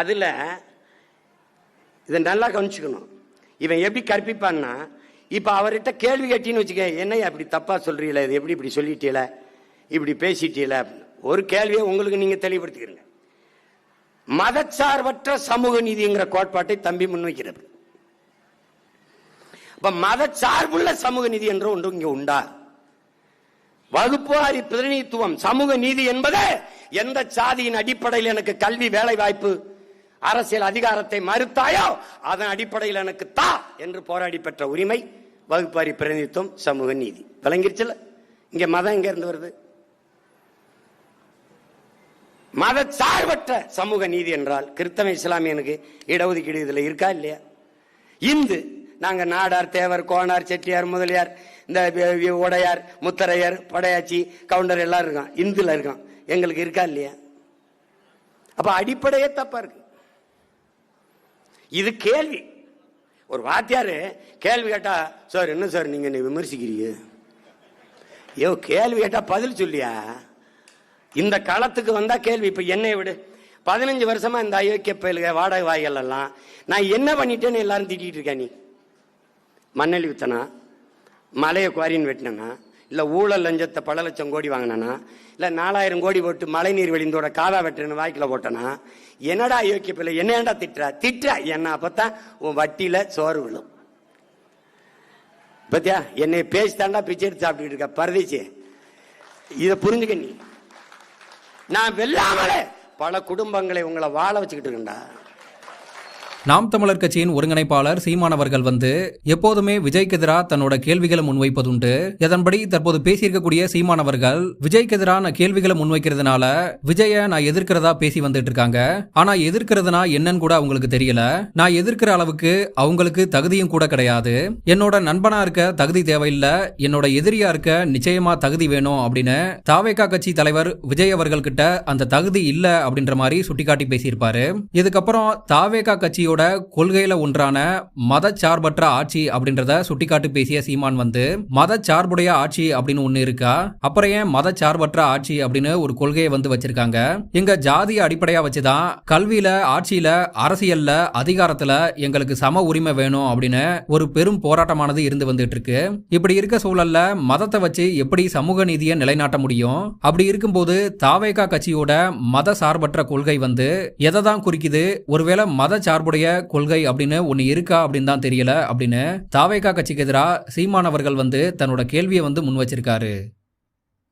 அதில் இதை நல்லா கவனிச்சுக்கணும். இவன் எப்படி கற்பிப்பான்னா இப்போ அவர்கிட்ட கேள்வி கேட்டின்னு வச்சுக்க என்னையா அப்படி தப்பாக சொல்கிறீங்களே இது எப்படி இப்படி சொல்லிட்டீல இப்படி பேசிட்டீல அப்படின்னு. ஒரு கேள்வியை உங்களுக்கு நீங்கள் தெளிவுபடுத்திக்கிறீங்க. மதச்சார்பற்ற சமூக நீதிங்கிற கோட்பாட்டை தம்பி முன்வைக்கிறது. இப்போ மதச்சார்புள்ள சமூக நீதி என்ற ஒன்று இங்கே உண்டா? வகுப்புவாரி பிரதிநிதித்துவம் சமூக நீதி என்பது எந்த சாதியின் அடிப்படையில் எனக்கு கல்வி வேலை வாய்ப்பு அரசியல் அதிகாரத்தை மறுத்தாயோ அதன் அடிப்படையில் எனக்கு தா என்று போராடி பெற்ற உரிமை வகுப்பாரி பிரதிநிதித்துவம் சமூக நீதி. விளங்கிருச்சுல? இங்க மதம் எங்க இருந்து வருது? மத சார்பற்ற சமூக நீதி என்றால் கிறிஸ்தவ இஸ்லாமியனுக்கு இடஒதுக்கீடு இதுல இருக்கா இல்லையா? இந்து நாங்க நாடார் தேவர் கோனார் செட்டியார் முதலியார் இந்த உடையார் முத்தரையர் படையாச்சி கவுண்டர் எல்லாம் இருக்கான் இந்துல இருக்கான் எங்களுக்கு இருக்கா இல்லையா? அப்ப அடிப்படையே தப்பா இருக்கு. இது கேள்வி. ஒரு வாத்தியாரு கேள்வி கேட்டா சார் என்ன சார் நீங்க என்னை விமர்சிக்கிறீங்க? ஐயோ கேள்வி கேட்டா பதில் சொல்லியா? இந்த களத்துக்கு வந்தா கேள்வி இப்ப என்னை விடு. பதினஞ்சு வருஷமா இந்த அயோக்கிய பயலுக வாடகை வாய்கள் எல்லாம் நான் என்ன பண்ணிட்டேன்னு எல்லாரும் திட்டிகிட்டு இருக்கேன் நீ? மண்ணெளி வித்தனா மலையை குவாரின்னு வெட்டினா இல்லை ஊழல் லஞ்சத்தை பல லட்சம் கோடி வாங்கினா இல்லை நாலாயிரம் கோடி போட்டு மழைநீர் வெளிந்தோட காதா வெட்டுன்னு வாய்க்கில் போட்டனா? என்னடா அயோக்கிய பிள்ளை? என்ன ஏன்டா திட்டுறா? திட்டுறா. என்ன அப்பதான் உன் வட்டியில சோறு விழும். பத்தியா? என்னை பேசி தாண்டா பிச்சை எடுத்து சாப்பிட்டுட்டு இருக்க. பரதேசி இதை புரிஞ்சுக்க நீ. நான் வெல்லாமலே பல குடும்பங்களை உங்களை வாழ வச்சுக்கிட்டு இருக்கேன்டா. நாம் தமிழர் கட்சியின் ஒருங்கிணைப்பாளர் சீமானவர்கள் வந்து எப்போதுமே விஜய்க்கு எதிராக தன்னோட கேள்விகளை முன்வைப்பதுண்டு. இதன்படி தற்போது பேசியிருக்கக்கூடிய சீமானவர்கள் விஜய்க்கு எதிரான கேள்விகளை முன்வைக்கிறதுனால விஜய நான் எதிர்க்கிறதா பேசி வந்துட்டு இருக்காங்க ஆனா எதிர்க்கிறதுனா என்னன்னு கூட அவங்களுக்கு தெரியல. நான் எதிர்க்கிற அளவுக்கு அவங்களுக்கு தகுதியும் கூட கிடையாது. என்னோட நண்பனா இருக்க தகுதி தேவையில்லை. என்னோட எதிரியா இருக்க நிச்சயமா தகுதி வேணும் அப்படின்னு தாவேகா கட்சி தலைவர் விஜய் அவர்கள் கிட்ட அந்த தகுதி இல்ல அப்படின்ற மாதிரி சுட்டிக்காட்டி பேசியிருப்பாரு. இதுக்கப்புறம் தாவேகா கட்சியோட கொள்கையில ஒன்றான மத சார்பற்ற ஆட்சி அப்படின்றத சுட்டிக்காட்டு பேசிய சீமான் வந்து மத சார்புடைய ஆட்சி அப்படின்னு ஒண்ணு இருக்கா? அப்புறம் ஏன் மத சார்பற்ற ஆட்சி அப்படின்னு ஒரு கொள்கையை வந்து வச்சிருக்காங்க? எங்க ஜாதிய அடிப்படையா வச்சுதான் கல்வியில ஆட்சியில அரசியல்ல அதிகாரத்துல எங்களுக்கு சம உரிமை வேணும் அப்படின்னு ஒரு பெரும் போராட்டமானது இருந்து வந்துட்டு இருக்கு இப்படி இருக்க சூழல்ல மதத்தை வச்சு எப்படி சமூக நீதியை நிலைநாட்ட முடியும்? அப்படி இருக்கும்போது தாவேகா கட்சியோட மத சார்பற்ற கொள்கை வந்து எதை தான் குறிக்குது? ஒருவேளை மத சார்புடைய கொள்கை அப்படின்னு ஒன்று இருக்கா அப்படின்னு தான் தெரியல அப்படின்னு தாவேகா கட்சிக்கு எதிராக சீமானவர்கள் வந்து தன்னோட கேள்வியை வந்து முன் வச்சிருக்காரு